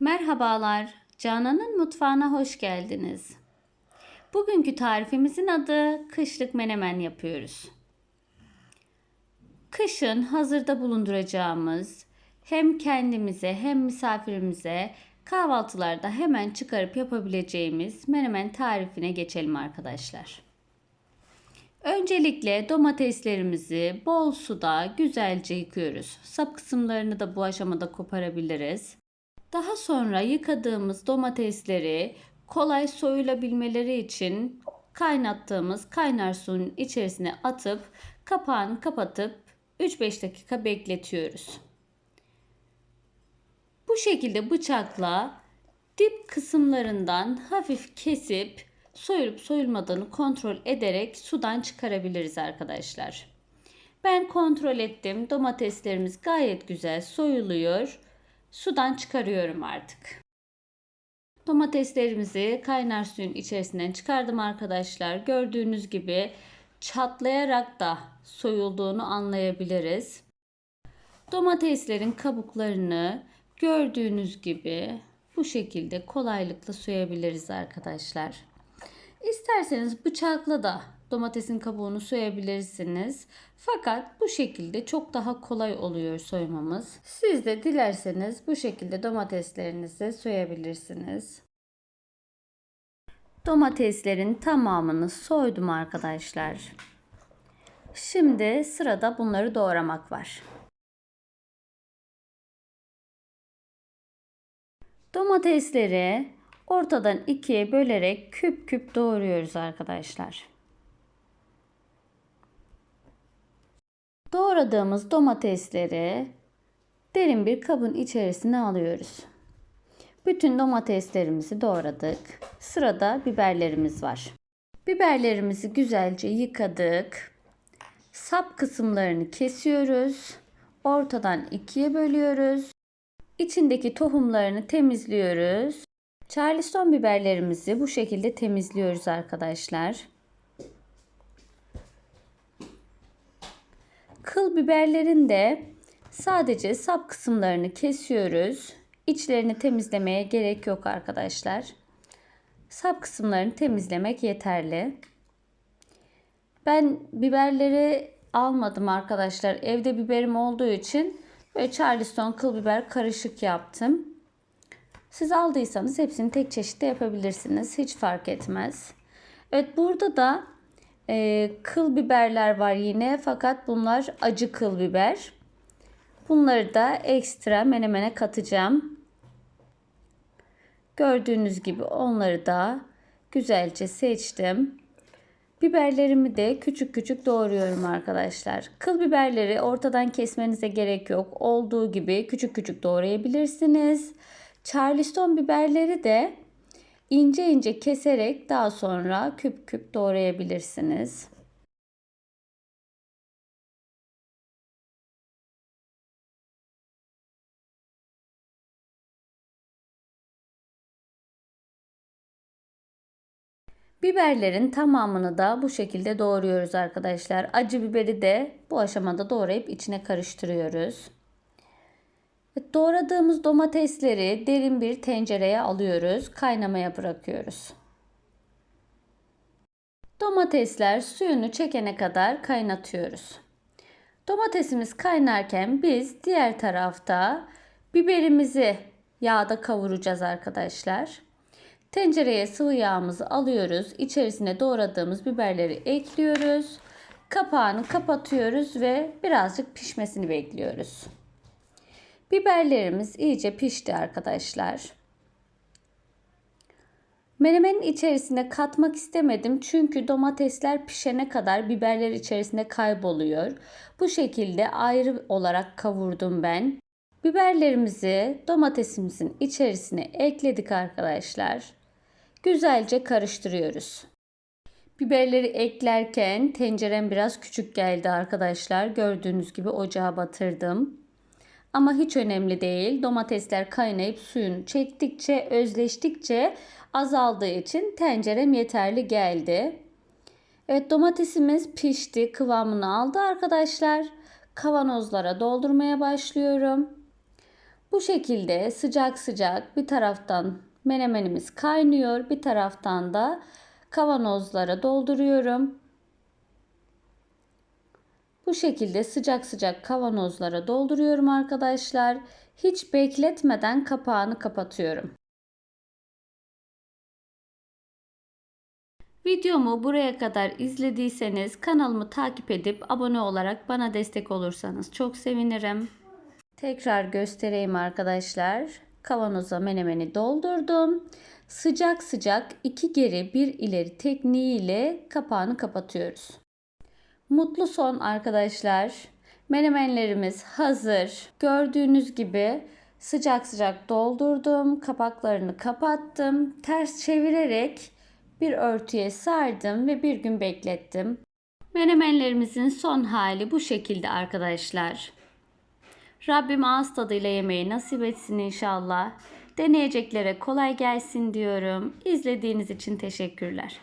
Merhabalar, Canan'ın mutfağına hoş geldiniz. Bugünkü tarifimizin adı kışlık menemen yapıyoruz. Kışın hazırda bulunduracağımız hem kendimize hem misafirimize kahvaltılarda hemen çıkarıp yapabileceğimiz menemen tarifine geçelim arkadaşlar. Öncelikle domateslerimizi bol suda güzelce yıkıyoruz. Sap kısımlarını da bu aşamada koparabiliriz. Daha sonra yıkadığımız domatesleri kolay soyulabilmeleri için kaynattığımız kaynar suyun içerisine atıp kapağını kapatıp 3-5 dakika bekletiyoruz. Bu şekilde bıçakla dip kısımlarından hafif kesip soyulup soyulmadığını kontrol ederek sudan çıkarabiliriz arkadaşlar. Ben kontrol ettim. Domateslerimiz gayet güzel soyuluyor. Sudan çıkarıyorum artık. Domateslerimizi kaynar suyun içerisinden çıkardım arkadaşlar. Gördüğünüz gibi çatlayarak da soyulduğunu anlayabiliriz. Domateslerin kabuklarını gördüğünüz gibi bu şekilde kolaylıkla soyabiliriz arkadaşlar. İsterseniz bıçakla da domatesin kabuğunu soyabilirsiniz. Fakat bu şekilde çok daha kolay oluyor soymamız. Siz de dilerseniz bu şekilde domateslerinizi soyabilirsiniz. Domateslerin tamamını soydum arkadaşlar. Şimdi sırada bunları doğramak var. Domatesleri ortadan ikiye bölerek küp küp doğruyoruz arkadaşlar. Doğradığımız domatesleri derin bir kabın içerisine alıyoruz. Bütün domateslerimizi doğradık. Sırada biberlerimiz var. Biberlerimizi güzelce yıkadık. Sap kısımlarını kesiyoruz. Ortadan ikiye bölüyoruz. İçindeki tohumlarını temizliyoruz. Charleston biberlerimizi bu şekilde temizliyoruz arkadaşlar. Kıl biberlerin de sadece sap kısımlarını kesiyoruz. İçlerini temizlemeye gerek yok arkadaşlar. Sap kısımlarını temizlemek yeterli. Ben biberleri almadım arkadaşlar. Evde biberim olduğu için böyle Charleston kıl biber karışık yaptım. Siz aldıysanız hepsini tek çeşitte yapabilirsiniz. Hiç fark etmez. Evet burada da e, kıl biberler var yine fakat bunlar acı kıl biber. Bunları da ekstra menemene katacağım. Gördüğünüz gibi onları da güzelce seçtim. Biberlerimi de küçük küçük doğruyorum arkadaşlar. Kıl biberleri ortadan kesmenize gerek yok. Olduğu gibi küçük küçük doğrayabilirsiniz. Charleston biberleri de ince ince keserek daha sonra küp küp doğrayabilirsiniz. Biberlerin tamamını da bu şekilde doğruyoruz arkadaşlar. Acı biberi de bu aşamada doğrayıp içine karıştırıyoruz. Doğradığımız domatesleri derin bir tencereye alıyoruz. Kaynamaya bırakıyoruz. Domatesler suyunu çekene kadar kaynatıyoruz. Domatesimiz kaynarken biz diğer tarafta biberimizi yağda kavuracağız arkadaşlar. Tencereye sıvı yağımızı alıyoruz. İçerisine doğradığımız biberleri ekliyoruz. Kapağını kapatıyoruz ve birazcık pişmesini bekliyoruz. Biberlerimiz iyice pişti arkadaşlar. Menemenin içerisine katmak istemedim çünkü domatesler pişene kadar biberler içerisinde kayboluyor. Bu şekilde ayrı olarak kavurdum ben. Biberlerimizi domatesimizin içerisine ekledik arkadaşlar. Güzelce karıştırıyoruz. Biberleri eklerken tencerem biraz küçük geldi arkadaşlar. Gördüğünüz gibi ocağa batırdım. Ama hiç önemli değil. Domatesler kaynayıp suyunu çektikçe, özleştikçe azaldığı için tencerem yeterli geldi. Evet domatesimiz pişti, kıvamını aldı arkadaşlar. Kavanozlara doldurmaya başlıyorum. Bu şekilde sıcak sıcak bir taraftan menemenimiz kaynıyor, bir taraftan da kavanozlara dolduruyorum. Bu şekilde sıcak sıcak kavanozlara dolduruyorum arkadaşlar. Hiç bekletmeden kapağını kapatıyorum. Videomu buraya kadar izlediyseniz kanalımı takip edip abone olarak bana destek olursanız çok sevinirim. Tekrar göstereyim arkadaşlar. Kavanoza menemeni doldurdum. Sıcak sıcak iki geri bir ileri tekniğiyle kapağını kapatıyoruz. Mutlu son arkadaşlar. Menemenlerimiz hazır. Gördüğünüz gibi sıcak sıcak doldurdum. Kapaklarını kapattım. Ters çevirerek bir örtüye sardım ve bir gün beklettim. Menemenlerimizin son hali bu şekilde arkadaşlar. Rabbim ağız tadıyla yemeği nasip etsin inşallah. Deneyeceklere kolay gelsin diyorum. İzlediğiniz için teşekkürler.